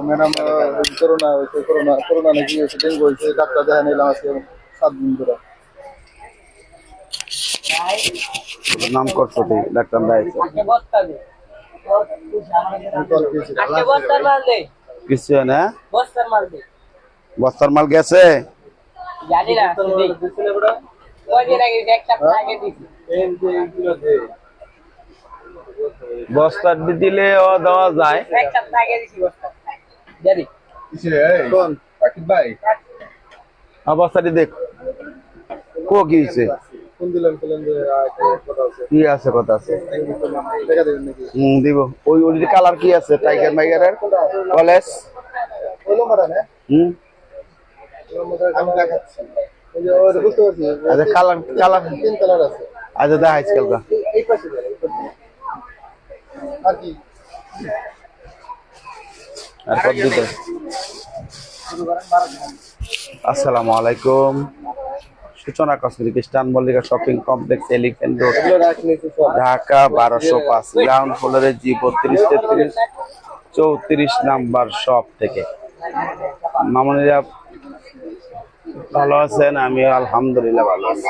Madam corona হয়েছে corona corona নাকি হয়েছে ডেঙ্গু হয়েছে ডাক্তার দেখা নিলাম আজকে সাত দিন ধরে নাম করছ তুই ডাক্তার ভাই আজকে বস্তা দে কল দিয়েছি আজকে বস্তার মাল দে কিছু না বস্তার মাল দে বস্তার মাল গেছে জানি না তুই দে কয়দিন আগে এক সপ্তাহ আগে দিছি বস্তা দিলে ও দেওয়া যায়। এক সপ্তাহ আগে দিছি বস্তা জানি কোন পাকিব ভাই আর বস্তাটি দেখ। কো কি হয়েছে কি আছে কথা আছে? দেখা দেবেন নাকি? হুম দিব। ওই ওই কালার কি আছে টাইগার মাইগারের কলেজ? হ্যাঁ হুম। আমি দেখাচ্ছি। আচ্ছা কালার কালার। তিন কালার আছে। আর কি আর পদ্ধতি আসসালামু আলাইকুম। সূচনা কসমেটিক স্টান, Mallika shopping complex elephant road, Dhaka বারোশো পাঁচ, গ্রাউন্ড ফ্লোরে জি বত্রিশ, তেত্রিশ, চৌত্রিশ নাম্বার শপ থেকে। মামনিরা ভালো আছেন? আমি আলহামদুলিল্লাহ ভালো আছি।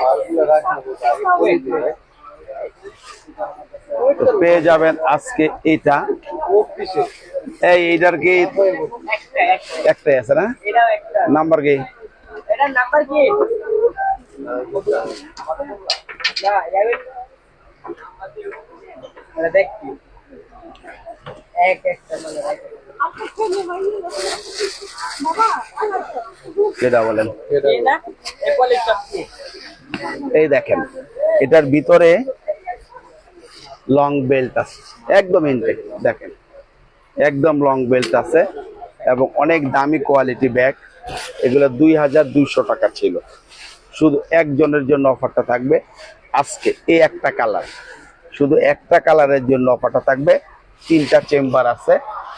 পেয়ে যাবেন আজকে এটা। এইটার কি? একটা একটা একটাই আছে না? নাম্বার কি? এক একটা বলেন? এই দেখেন, এটার ভিতরে লং বেল্ট আছে, একদম দেখেন, একদম লং বেল্ট আছে এবং অনেক দামি কোয়ালিটি ব্যাগ এগুলো দুই হাজার দুইশো টাকা ছিল। শুধু একজনের জন্য অফারটা থাকবে, আজকে এই একটা কালার শুধু একটা কালারের জন্য অফারটা থাকবে তিনটা চেম্বার আছে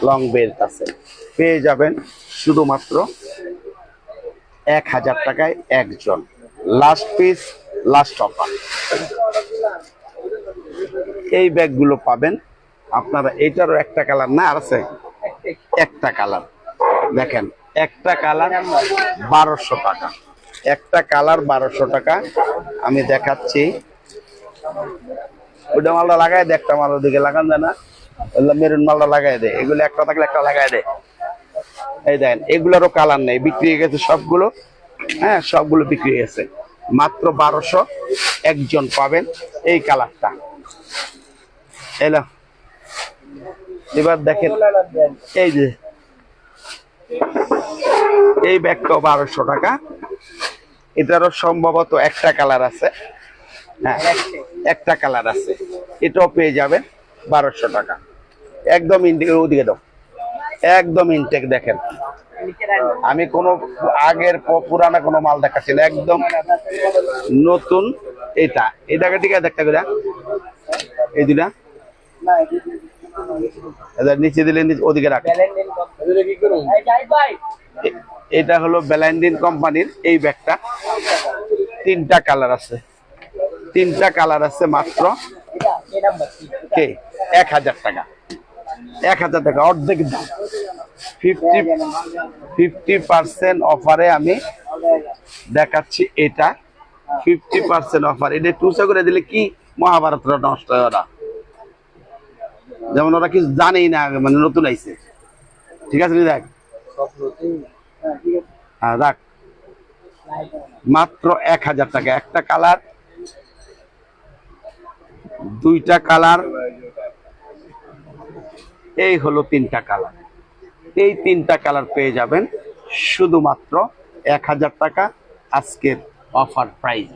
লং বেল্ট আছে। পেয়ে যাবেন শুধুমাত্র এক হাজার টাকায় একজন। লাস্ট পিস লাস্ট অফার এই ব্যাগগুলো পাবেন। আপনারা এটারও একটা কালার না, আর আছে? একটা কালার। দেখেন, একটা কালার বারোশো টাকা। একটা কালার বারোশো টাকা। আমি দেখাচ্ছি। ওইটা মালটা লাগাই দে একটা মাল ওদিকে লাগান যায় না। মেরুন মালটা লাগাই দে, এগুলো একটা থাকলে একটা লাগাই দে। এই দেখেন এগুলোরও কালার নেই, বিক্রি হয়ে গেছে সবগুলো। হ্যাঁ সবগুলো বিক্রি হয়ে গেছে। মাত্র বারোশো একজন পাবেন এই কালারটা এলো। এবার দেখেন, এই যে, এই ব্যাগটাও বারোশো টাকা। এটারও সম্ভবত একটা কালার আছে। হ্যাঁ একটা কালার আছে। এটাও পেয়ে যাবেন বারোশো টাকা। একদম ইনটেক ওদিকে দাও। একদম ইনটেক দেখেন। আমি কোনো আগের পুরানা কোনো মাল দেখাচ্ছি না। একদম নতুন এটা। এটাকে ঠিক আছে একটা করে। এই দুটা নিচে দিলে ওদিকে রাখ। এটা হলো ব্যালান্ডিন কোম্পানির এই ব্যাগটা। তিনটা কালার আছে। তিনটা কালার আছে মাত্র। এক হাজার টাকা। এক হাজার টাকা, অর্ধেক দাম। ফিফটি ফিফটি পার্সেন্ট অফারে আমি দেখাচ্ছি এটা। ফিফটি পার্সেন্ট অফার এটা টুসা করে দিলে কি মহাভারতটা নষ্ট হয় ওরা? যেমন ওরা কিছু জানেই না মানে নতুন আইসে ঠিক আছে দেখ। হ্যাঁ রাখ মাত্র এক হাজার টাকা। একটা কালার, দুইটা কালার এই হলো তিনটা কালার। এই তিনটা কালার পেয়ে যাবেন শুধুমাত্র এক হাজার টাকা আজকের অফার প্রাইস।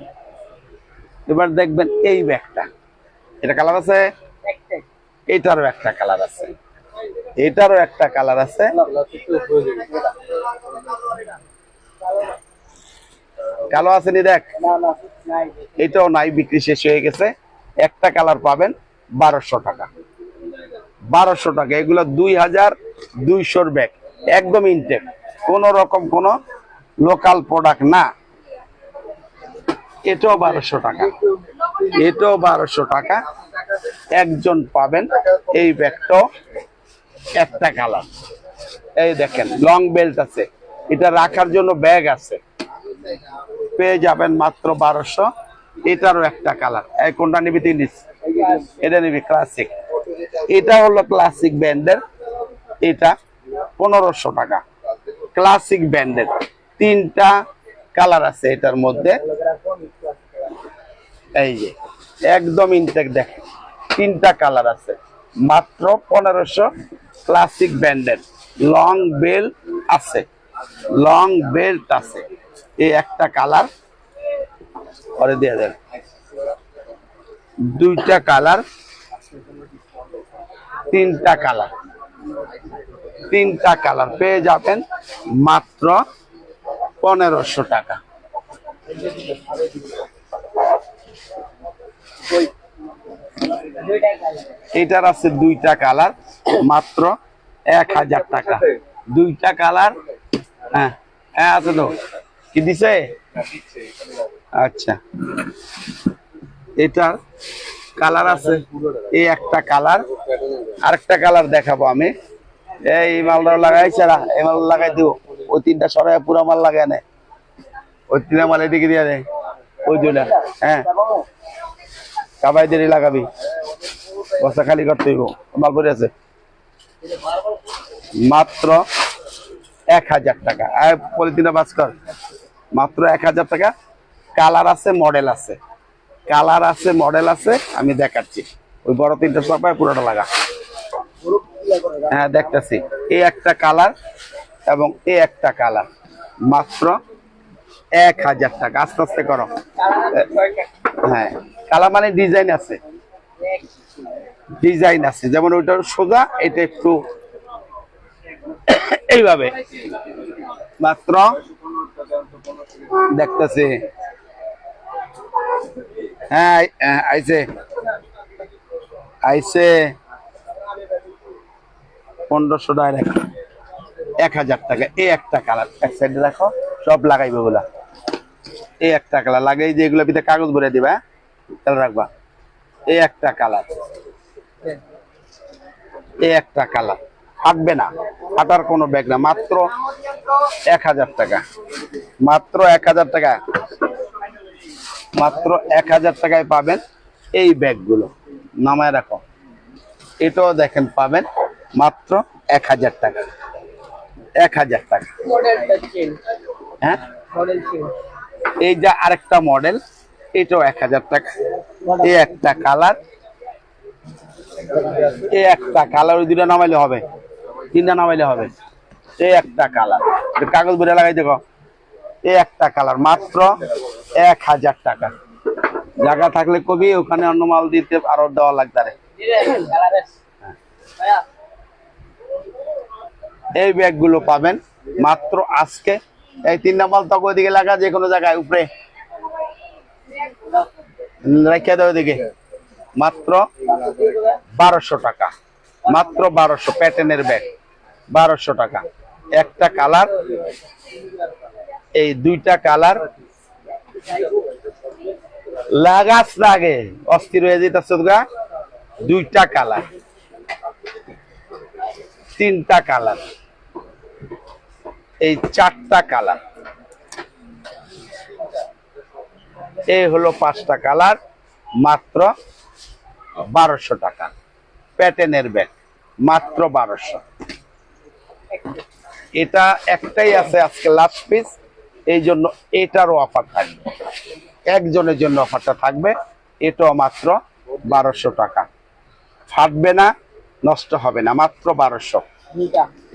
এবার দেখবেন এই ব্যাগটা। এটা কালার আছে? এটারও একটা কালার আছে। এটারও একটা কালার আছে। কালো আছে নি দেখ? এটাও নাই, বিক্রি শেষ হয়ে গেছে। একটা কালার পাবেন বারোশো টাকা। বারোশো টাকা। এগুলো দুই হাজার দুইশোর ব্যাগ একদম ইনটেক কোন রকম কোন লোকাল প্রোডাক্ট না। এটাও বারোশো টাকা। এটাও বারোশো টাকা। একজন পাবেন এই ব্যাগটাও একটা কালার এই দেখেন লং বেল্ট আছে। এটা রাখার জন্য ব্যাগ আছে। পেয়ে যাবেন মাত্র বারোশো। এটারও একটা কালার কোনটা নিবি তুই নিস এটা নিবি ক্লাসিক এটা হলো ক্লাসিক ব্যান্ডের, এটা পনেরোশো টাকা। ক্লাসিক ব্র্যান্ডের তিনটা কালার আছে এটার মধ্যে। এই যে, একদম ইনটেক দেখেন, তিনটা কালার আছে। মাত্র পনেরোশো ক্লাসিক ব্র্যান্ডের লং বেল্ট আছে লং বেল্ট আছে। এই একটা কালার পরে দিয়ে দেন। দুইটা কালার তিনটা কালার। তিনটা কালার পেয়ে যাবেন মাত্র পনেরোশো টাকা। এটার আছে দুইটা কালার, মাত্র এক হাজার টাকা। দুইটা কালার হ্যাঁ হ্যাঁ আছে তো। কি দিছে? আচ্ছা। এটার কালার আছে। এই একটা কালার। আরেকটা কালার দেখাবো আমি। এই মালটা লাগাইছে না এই মাল লাগাই দিব। ওই তিনটা সরাই পুরো মাল লাগায় নে ওই তিনটা মাল এদিকে দিয়ে দেয় ওই দুটা হ্যাঁ। কাবাই দেরি লাগাবি। বস্তা খালি করতে হইব। মাল পরে আছে। মাত্র এক হাজার টাকা। পলিথিনে বাস কর। মাত্র এক হাজার টাকা। কালার আছে, মডেল আছে। কালার আছে, মডেল আছে, আমি দেখাচ্ছি। ওই বড় তিনটা সবাই পুরোটা লাগা। হ্যাঁ দেখতেছি। এই একটা কালার এবং এই একটা কালার। মাত্র এক হাজার টাকা। আস্তে আস্তে করো। হ্যাঁ কালার মানে ডিজাইন আছে। ডিজাইন আছে। যেমন ওইটা সোজা, এটা একটু এইভাবে। মাত্র দেখতেছি। হ্যাঁ আই- হ্যাঁ, আইছে। আইছে পনেরোশো টাকা এক হাজার টাকা। এই একটা কালার এক সাইডে রাখো সব লাগাইবে ওগুলা। এই একটা কালার লাগাই যে এগুলো ভিতরে কাগজ ভরে দিবা হ্যাঁ? তাহলে রাখবা। এই একটা কালার এই একটা কালার হাঁটবে না। হাঁটার কোনো ব্যাগ না। মাত্র এক হাজার টাকা। মাত্র এক হাজার টাকা। মাত্র এক হাজার টাকায় পাবেন এই ব্যাগগুলো। নামায় রাখো। এটাও দেখেন পাবেন মাত্র এক হাজার টাকা। এক হাজার টাকা। হ্যাঁ? এই যে আরেকটা মডেল এটাও এক হাজার টাকা। এই একটা কালার এই একটা কালার ওই দুটা নামাইলে হবে। তিনটা নামাইলে হবে। এই একটা কালার কাগজ বলে লাগাই দেখো। এই একটা কালার মাত্র এক হাজার টাকা। জায়গা থাকলে কবি, ওখানে অন্য মাল দিতে আরও দেওয়া লাগবে এই ব্যাগগুলো পাবেন মাত্র আজকে। এই তিনটা মাল তক ওইদিকে লাগা, যে কোনো জায়গায়, উপরে। রেখে দেওয়া দিকে মাত্র বারোশো টাকা। মাত্র বারোশো প্যাটার্নের ব্যাগ। বারোশো টাকা। একটা কালার, এই দুইটা কালার লাগাস লাগে, অস্থির হয়ে যেতেছে গা, দুইটা কালার। তিনটা কালার। এই চারটা কালার। এই হলো পাঁচটা কালার, মাত্র বারোশো টাকা। প্যাটেনের ব্যাগ, মাত্র বারোশো। এটা একটাই আছে আজকে লাস্ট পিস এই জন্য এটারও অফার থাকবে। একজনের জন্য অফারটা থাকবে এটাও মাত্র বারোশো টাকা। ফাটবে না নষ্ট হবে না মাত্র বারোশো।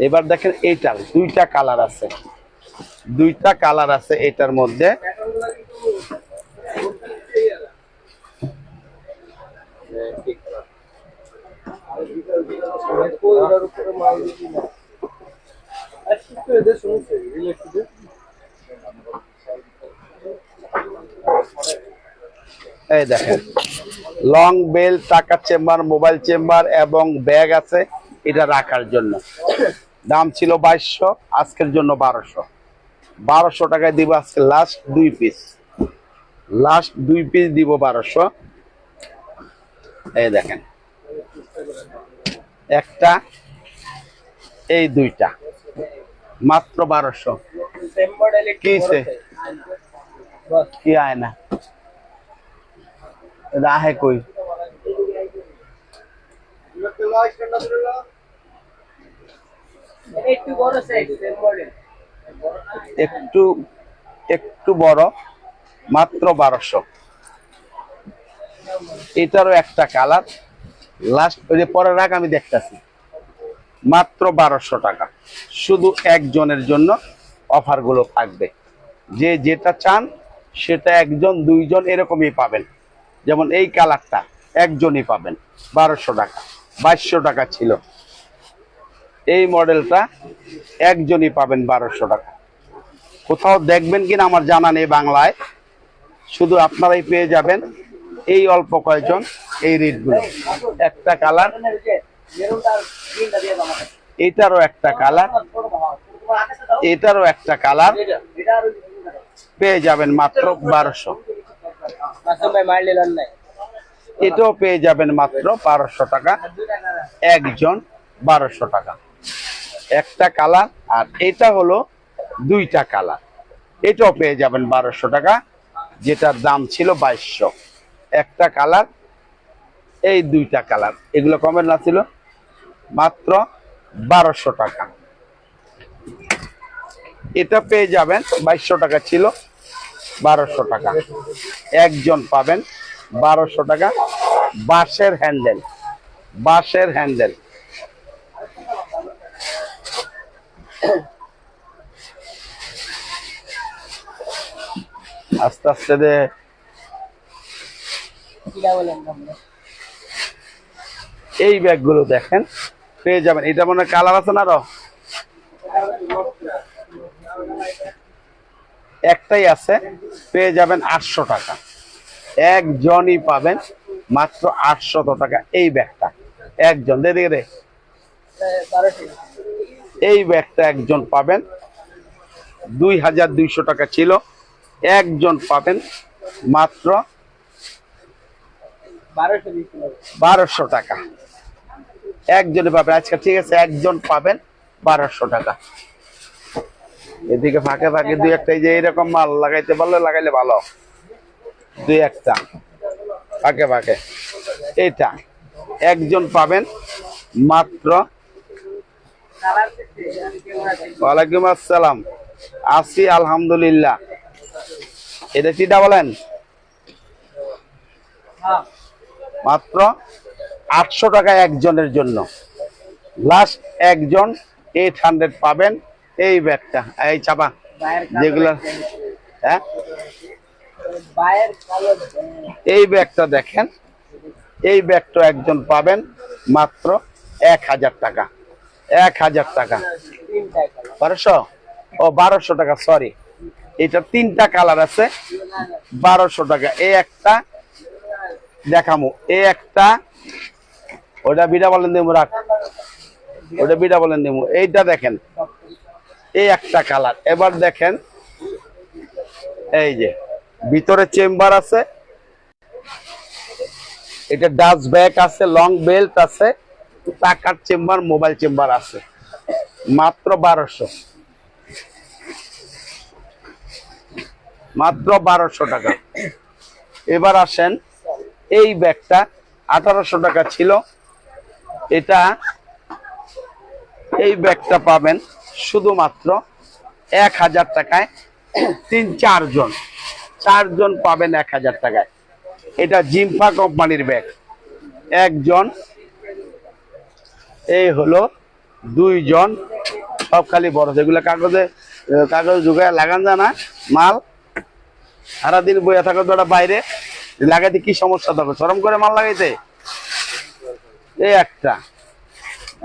এবার দেখেন এইটার দুইটা কালার আছে। দুইটা কালার আছে এটার মধ্যে। এই দেখেন লং বেল টাকা চেম্বার মোবাইল চেম্বার এবং ব্যাগ আছে এটা রাখার জন্য। দাম ছিল বাইশশো আজকের জন্য বারোশো। বারোশো টাকায় দিব আজকে লাস্ট দুই পিস লাস্ট দুই পিস দিব বারোশো। এই দেখেন একটা এই দুইটা। মাত্র বারোশো। কি কি আয় না? রাহে কই? একটু একটু বড় মাত্র বারোশো। এটারও একটা কালার লাস্ট ওই যে পরে রাখ আমি দেখতেছি। মাত্র বারোশো টাকা। শুধু একজনের জন্য অফারগুলো থাকবে। যে যেটা চান সেটা একজন, দুইজন এরকমই পাবেন। যেমন এই কালারটা একজনই পাবেন, বারোশো টাকা, বাইশশো টাকা ছিল। এই মডেলটা একজনই পাবেন বারোশো টাকা। কোথাও দেখবেন কিনা আমার জানা নেই বাংলায়। শুধু আপনারাই পেয়ে যাবেন এই অল্প কয়েকজন এই রেটগুলো একটা কালার, এটারও একটা কালার, এটারও একটা কালার এটা এটা আর গ্রিনটা দাও পেয়ে যাবেন মাত্র বারোশো। এটাও পেয়ে যাবেন মাত্র বারোশো টাকা। একজন বারোশো টাকা। একটা কালার আর এটা হলো দুইটা কালার। এটাও পেয়ে যাবেন বারোশো টাকা যেটার দাম ছিল বাইশশো। একটা কালার এই দুইটা কালার। এগুলো কমের না ছিল মাত্র বারোশো টাকা। এটা পেয়ে যাবেন বাইশশো টাকা ছিল বারোশো টাকা। একজন পাবেন বারোশো টাকা। বাঁশের হ্যান্ডেল বাঁশের হ্যান্ডেল। আস্তে আস্তে দে। এই ব্যাগগুলো দেখেন, পেয়ে যাবেন। এটা মনে কালার আছে না আরও? একটাই আছে, পেয়ে যাবেন আটশো টাকা। একজনই পাবেন মাত্র আটশত টাকা এই ব্যাগটা। একজন, দে দিকে দে। এই ব্যাগটা একজন পাবেন। দুই হাজার দুইশো টাকা ছিল। একজন পাবেন মাত্র বারোশো টাকা। একজনে পাবেন। আজকে ঠিক আছে, একজন পাবেন বারোশো টাকা। এদিকে ফাঁকে ফাঁকে দুই একটা যে এরকম মাল লাগাইতে পারলে লাগাইলে ভালো। দুই একটা, ফাঁকে ফাঁকে। এটা একজন পাবেন মাত্র। ওয়ালাইকুম আসসালাম। আছি আলহামদুলিল্লাহ। এটা কিটা বলেন? মাত্র আটশো টাকা একজনের জন্য। লাস্ট একজন এইট হান্ড্রেড পাবেন। এই ব্যাগটা এই চাপা যেগুলো হ্যাঁ? এই ব্যাগটা দেখেন এই ব্যাগটা একজন পাবেন মাত্র এক হাজার টাকা এক হাজার টাকা। বারোশো? ও বারোশো টাকা সরি এটা তিনটা কালার আছে বারোশো টাকা। এই একটা দেখামু এ একটা ওটা বিটা বলেন দেবো রাখ। ওটা বিটা বলেন দেবো এইটা দেখেন এই একটা কালার এবার দেখেন, এই যে, ভিতরে চেম্বার আছে, এটা ডাস্ট ব্যাগ আছে লং বেল্ট আছে, টাকার চেম্বার মোবাইল চেম্বার আছে, মাত্র বারোশো। মাত্র বারোশো টাকা। এবার আসেন, এই ব্যাগটা আঠারোশো টাকা ছিল। এটা, এই ব্যাগটা পাবেন শুধুমাত্র এক হাজার টাকায় তিন চারজন চারজন পাবেন এক হাজার টাকায়। এটা জিম্পা কোম্পানির ব্যাগ। একজন, এই হলো দুইজন, সব খালি বড়। যেগুলো কাগজে কাগজ ঢুকায় লাগান যায় না, মাল। সারাদিন বইয়া থাকো তো বাইরে। লাগাইতে কি সমস্যা থাকবে সরম করে মাল লাগাইতে? এই একটা।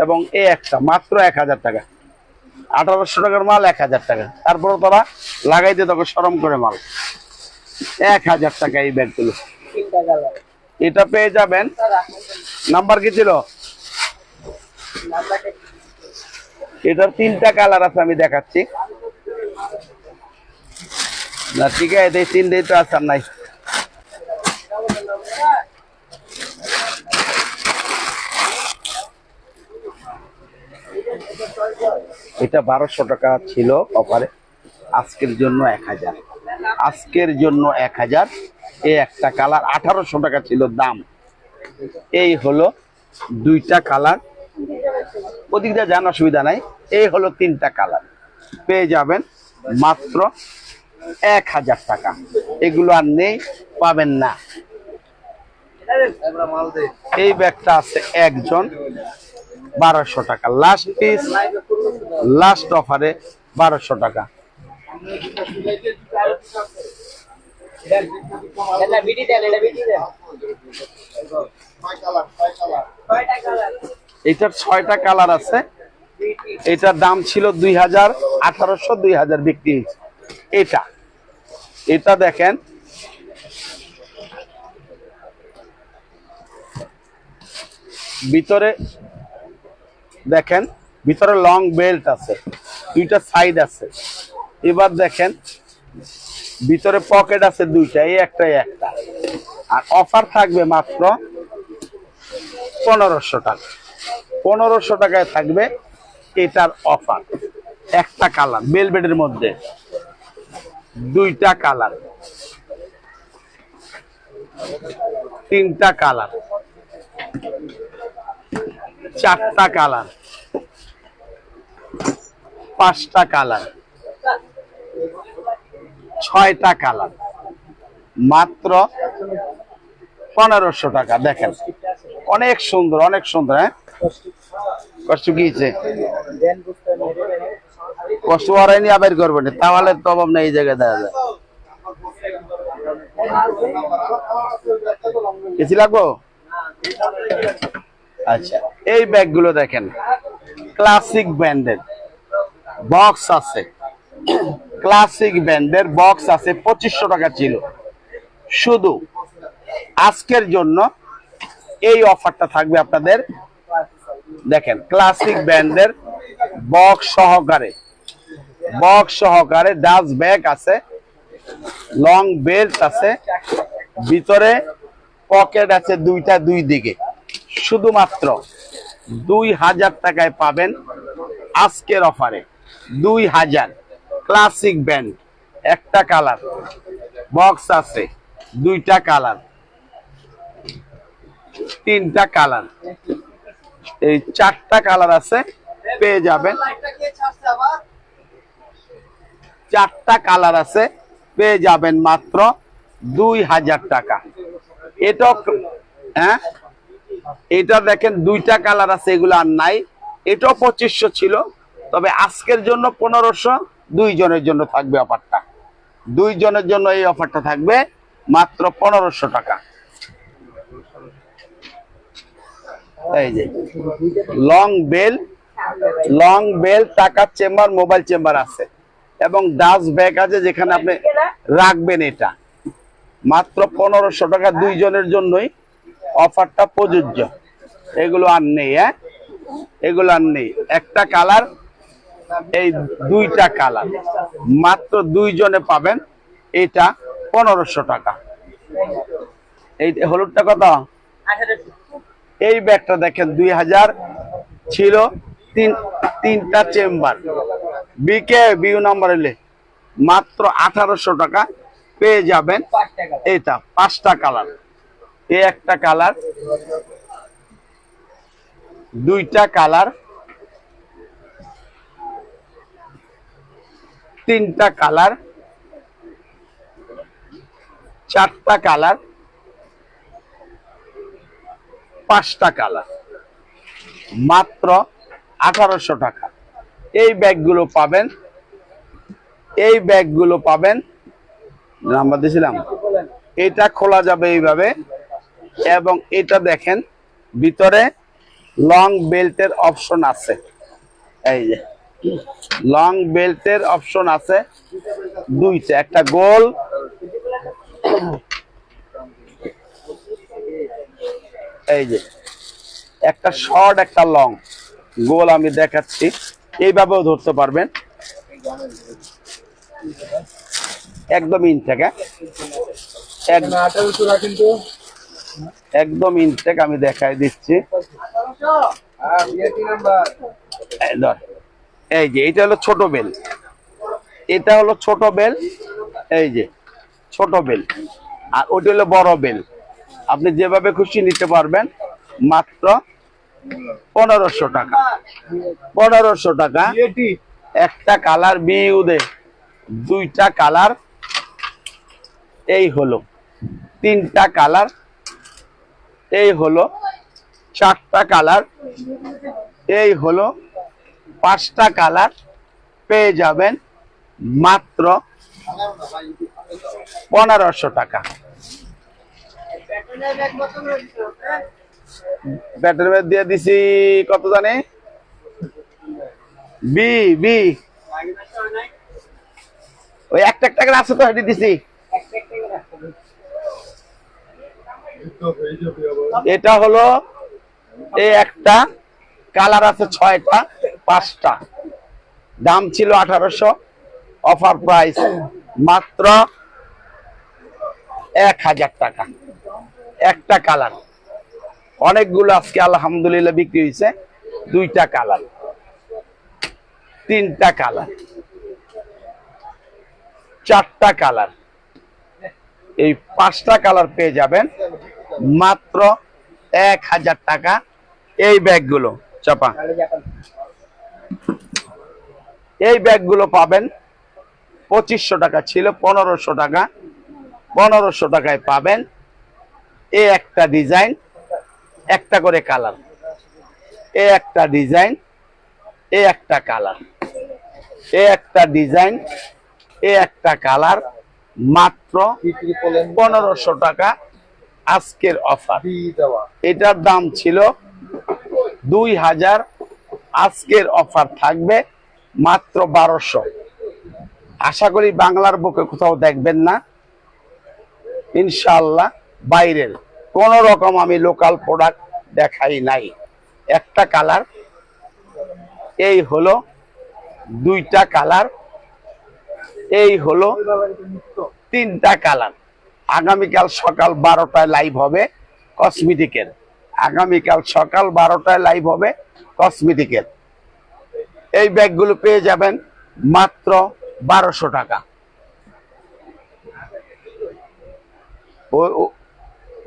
এবং এই একটা, মাত্র এক হাজার টাকা। আঠারোশো টাকার মাল, এক হাজার টাকা। তারপরে তারা লাগাই দিয়ে তখন সরম করে মাল। এক হাজার টাকা এই ব্যাগগুলো। এটা পেয়ে যাবেন। নাম্বার কি ছিল? এটার তিনটা কালার আছে, আমি দেখাচ্ছি। না, ঠিক আছে, এই তিনটেই তো আসার নাই। এটা বারোশো টাকা ছিল অফারে আজকের জন্য এক হাজার। আজকের জন্য এক হাজার। এ একটা কালার আঠারোশো টাকা ছিল দাম। এই হলো দুইটা কালার ওদিকটা যান অসুবিধা নাই। এই হলো তিনটা কালার পেয়ে যাবেন মাত্র এক হাজার টাকা। এগুলো আর নেই, পাবেন না। এই ব্যাগটা আছে একজন। বারোশো টাকা। লাস্ট পিস লাস্ট অফারে বারোশো টাকা। এটার ছয়টা কালার আছে। এটার দাম ছিল দুই হাজার আঠারোশো, দুই হাজার বিক্রি এটা। এটা দেখেন। ভিতরে দেখেন, ভিতরে লং বেল্ট আছে, দুইটা সাইড আছে। এবার দেখেন, ভিতরে পকেট আছে দুইটা, এই একটা এই একটা। আর অফার থাকবে মাত্র পনেরোশো টাকা। পনেরোশো টাকায় থাকবে এটার অফার একটা কালার বেলবেডের মধ্যে। দুইটা কালার তিনটা কালার চারটা কালার। পাঁচটা কালার। ছয়টা কালার। মাত্র পনেরোশো টাকা, দেখেন। অনেক সুন্দর অনেক সুন্দর হ্যাঁ? কষ্ট কি হয়েছে কষ্ট হয়নি আবার করবেন তাহলে তো অভাব নেই এই জায়গায় দেখা যায়। এসি লাগবো? আচ্ছা এই ব্যাগগুলো দেখেন। ক্লাসিক ব্র্যান্ডের বক্স আছে। ক্লাসিক ব্র্যান্ডের বক্স আছে, পঁচিশশো টাকা ছিল। শুধু আজকের জন্য এই অফারটা থাকবে আপনাদের। দেখেন ক্লাসিক ব্র্যান্ডের বক্স সহকারে। বক্স সহকারে ডাস্ট ব্যাগ আছে লং বেল্ট আছে, ভিতরে পকেট আছে দুইটা দুই দিকে। শুধুমাত্র দুই হাজার টাকায় পাবেন আজকের অফারে। দুই হাজার। Classic brand. একটা কালার। বক্স আছে। দুইটা কালার। তিনটা কালার। এই চারটা কালার আছে, পেয়ে যাবেন। চারটা কালার আছে, পেয়ে যাবেন মাত্র দুই হাজার টাকা। এটা হ্যাঁ? এটা দেখেন দুইটা কালার আছে, এগুলো আর নাই। এটাও পঁচিশশো ছিল, তবে আজকের জন্য পনেরোশো দুই জনের জন্য থাকবে অফারটা। দুই জনের জন্য এই অফারটা থাকবে মাত্র পনেরোশো টাকা। এই যে লং বেল লং বেল টাকার চেম্বার মোবাইল চেম্বার আছে। এবং ডাস্ট ব্যাগ আছে যেখানে আপনি রাখবেন এটা। মাত্র পনেরোশো টাকা দুইজনের জন্যই। অফারটা প্রযোজ্য। এগুলো আর নেই হ্যাঁ? এগুলো আর নেই। একটা কালার এই দুইটা কালার। মাত্র দুইজনে পাবেন এটা পনেরোশো টাকা। এই হলুদটা কত? এই ব্যাগটা দেখেন দুই হাজার ছিল তিন তিনটা চেম্বার। বিকে বিউ নাম্বার এলে মাত্র আঠারোশো টাকা পেয়ে যাবেন। এটা পাঁচটা কালার। এই একটা কালার, দুইটা কালার, তিনটা কালার, চারটা কালার, পাঁচটা কালার। মাত্র আঠারোশো টাকা। এই ব্যাগগুলো পাবেন, এই ব্যাগগুলো পাবেন, নাম্বার দিয়েছিলাম। এটা খোলা যাবে এইভাবে। এবং এটা দেখেন, ভিতরে লং বেল্টের অপশন আছে। এই যে লং বেল্টের অপশন আছে দুইটা, একটা গোল, এই যে, একটা শর্ট একটা লং গোল আমি দেখাচ্ছি। এইভাবেও ধরতে পারবেন। একদম ইনটেক হ্যাঁ একদম ইনটেক আমি দেখাই দিচ্ছি। এই যে এটা হলো ছোট বেল। এটা হলো ছোট বেল, এই যে, ছোট বেল। আর ওটা হলো বড় বেল। আপনি যেভাবে খুশি নিতে পারবেন, মাত্র পনেরোশো টাকা। পনেরোশো টাকা। একটা কালার বিউদে, দুইটা কালার, এই হলো। তিনটা কালার এই হলো চারটা কালার। এই হলো পাঁচটা কালার পেয়ে যাবেন মাত্র পনেরোশো টাকা। ব্যাটারি ব্যাগ দিয়ে দিছি কত জানে? বি বি। ওই একটা একটা আছে তো, হেঁটে দিছি। এটা হলো এই একটা, কালার আছে ছয়টা, পাঁচটা। দাম ছিল আঠারোশো, অফার প্রাইস মাত্র এক হাজার টাকা। একটা কালার। অনেকগুলো আজকে আলহামদুলিল্লাহ বিক্রি হয়েছে, দুইটা কালার। তিনটা কালার। চারটা কালার। এই পাঁচটা কালার পেয়ে যাবেন। মাত্র এক হাজার টাকা এই ব্যাগগুলো, চাপা। এই ব্যাগগুলো পাবেন পঁচিশশো টাকা ছিল, পনেরোশো টাকা। পনেরোশো টাকায় পাবেন এ একটা ডিজাইন, একটা করে কালার। এ একটা ডিজাইন, এ একটা কালার। এ একটা ডিজাইন, এ একটা কালার মাত্র পনেরোশো টাকা। আজকের অফার এটার দাম ছিল দুই হাজার। আজকের অফার থাকবে মাত্র বারোশো। আশা করি বাংলার বুকে কোথাও দেখবেন না। ইনশাল্লাহ বাইরের কোন রকম আমি লোকাল প্রোডাক্ট দেখাই নাই। একটা কালার এই হলো দুইটা কালার এই হলো তিনটা কালার আগামীকাল সকাল বারোটায় লাইভ হবে কসমেটিকের আগামীকাল সকাল বারোটায় লাইভ হবে কসমেটিকের এই ব্যাগগুলো পেয়ে যাবেন মাত্র বারোশো টাকা।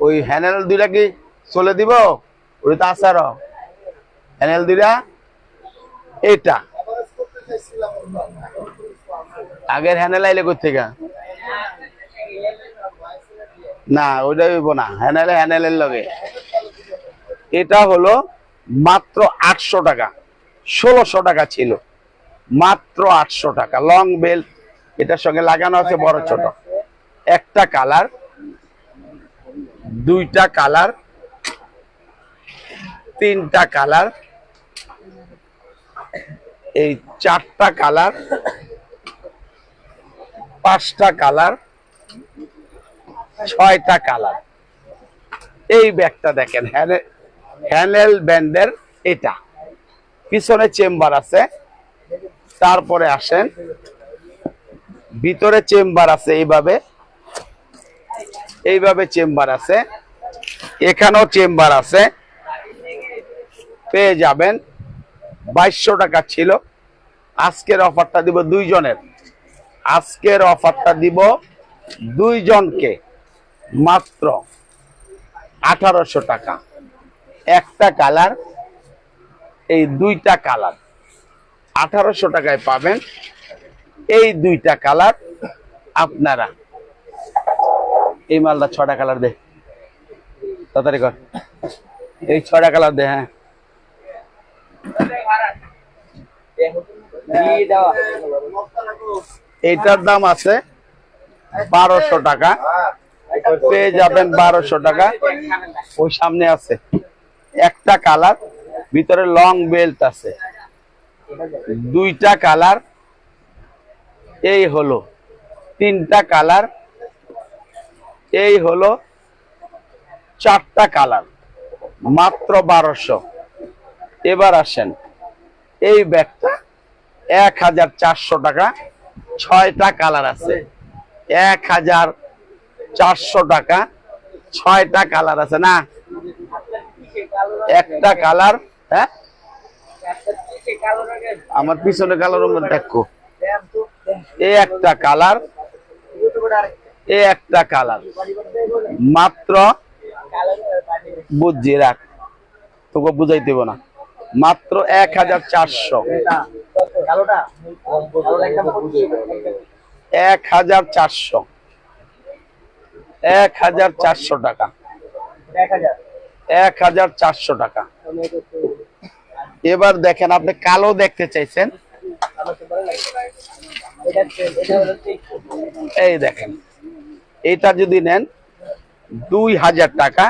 ওই হ্যান্ডেল দুইটা কি চলে দিব? ওই তো আছে আরও। হ্যান্ডেল দুইটা? এটা আগের হ্যান্ডেল আইলে কোথেকে না, ওইটা হইব না। হ্যান্ডেলে হ্যান্ডেলের লগে। এটা হলো মাত্র আটশো টাকা। ষোলোশো টাকা ছিল। মাত্র আটশো টাকা। Long belt. এটার সঙ্গে লাগানো আছে বড় ছোট। একটা কালার। দুইটা কালার। তিনটা কালার। এই চারটা কালার। পাঁচটা কালার। ছয়টা কালার এই ব্যাগটা দেখেন, হ্যানে- হ্যানেল ব্যান্ডের এটা। পিছনে চেম্বার আছে, তারপরে আসেন, ভিতরে চেম্বার আছে এইভাবে এইভাবে চেম্বার আছে, এখানেও চেম্বার আছে, পেয়ে যাবেন, বাইশশো টাকা ছিল, আজকের অফারটা দিব দুইজনের। আজকের অফারটা দিব দুইজনকে। মাত্র আঠারোশো টাকা। একটা কালার, এই দুইটা কালার। আঠারোশো টাকায় পাবেন এই দুইটা কালার আপনারা। এই মালটা ছটা কালার দে। তাড়াতাড়ি কর। এই ছটা কালার দে হ্যাঁ। এইটার দাম আছে বারোশো টাকা। পেয়ে যাবেন বারোশো টাকা। ওই সামনে আছে। একটা কালার, ভিতরে লং বেল্ট আছে। দুইটা কালার। এই হলো। তিনটা কালার। এই হলো চারটা কালার। মাত্র বারোশো। এবার আসেন। এই ব্যাগটা এক হাজার চারশো টাকা। ছয়টা কালার আছে। এক হাজার চারশো টাকা। ছয়টা কালার আছে না? একটা কালার হ্যাঁ? আমার পিছনে কালো রঙের দেখো। এই একটা কালার এই একটা কালার। মাত্র বুঝছি রাখ, তোকে বুঝাই দেব না। মাত্র এক হাজার চারশো। বুঝিয়ে এক হাজার চারশো। এক হাজার চারশো টাকা। এক হাজার চারশো টাকা। এবার দেখেন আপনি কালো দেখতে চাইছেন। এটা এটা এই দেখেন, এটা যদি নেন দুই হাজার টাকা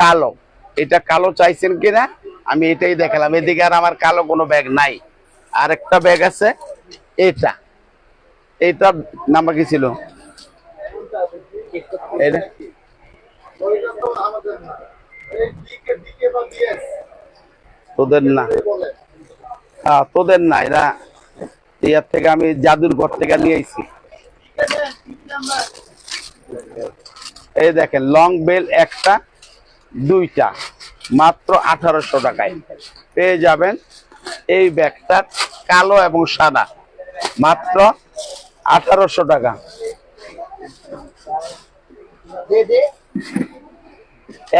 কালো। এটা কালো চাইছেন কিনা? আমি এটাই দেখালাম। এদিকে আর আমার কালো কোনো ব্যাগ নাই। আর একটা ব্যাগ আছে, এটা। এটার নাম্বার কি ছিল? এটা তোদের না। হ্যাঁ তোদের না এরা ইয়ার থেকে আমি জাদুর ঘর থেকে নিয়ে আইছি। এই দেখেন লং বেল একটা দুইটা মাত্র আঠারোশো টাকায়। পেয়ে যাবেন এই ব্যাগটা কালো এবং সাদা মাত্র আঠারোশো টাকা।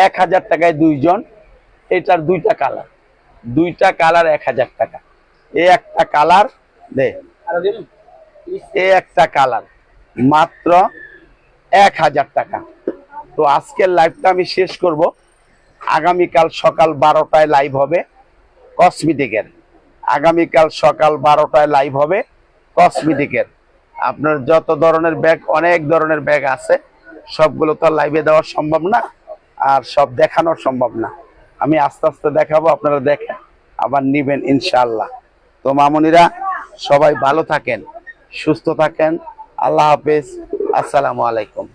এক হাজার টাকায় দুইজন। এটার দুইটা কালার দুইটা কালার এক হাজার টাকা। এ একটা কালার দে। এই একটা কালার মাত্র এক হাজার টাকা। তো আজকের লাইভটা আমি শেষ করব। আগামীকাল সকাল বারোটায় লাইভ হবে কসমেটিকের আগামীকাল সকাল বারোটায় লাইভ হবে কসমেটিকের আপনার যত ধরনের ব্যাগ অনেক ধরনের ব্যাগ আছে। সবগুলো তো লাইভে দেওয়া সম্ভব না, আর সব দেখানোর সম্ভব না। আমি আস্তে আস্তে দেখাবো, আপনারা দেখেন আবার নিবেন ইনশাল্লাহ তো মামনিরা, সবাই ভালো থাকেন, সুস্থ থাকেন। আল্লাহ হাফেজ। আসসালামু আলাইকুম।